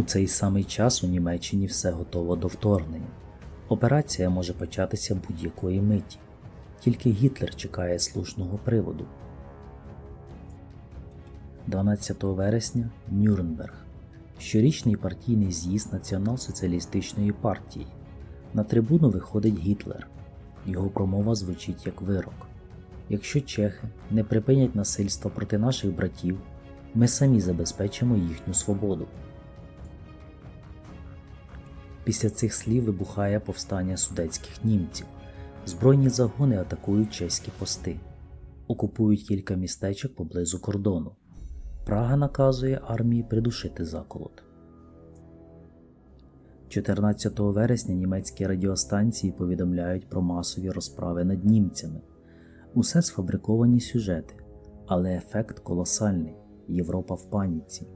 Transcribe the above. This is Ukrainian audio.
У цей самий час у Німеччині все готово до вторгнення. Операція може початися будь-якої миті. Тільки Гітлер чекає слушного приводу. 12 вересня Нюрнберг. Щорічний партійний з'їзд Націонал-соціалістичної партії. На трибуну виходить Гітлер. Його промова звучить як вирок. Якщо чехи не припинять насильство проти наших братів, ми самі забезпечимо їхню свободу. Після цих слів вибухає повстання судетських німців. Збройні загони атакують чеські пости, окупують кілька містечок поблизу кордону. Прага наказує армії придушити заколот. 14 вересня німецькі радіостанції повідомляють про масові розправи над німцями. Усе сфабриковані сюжети, але ефект колосальний. Європа в паніці.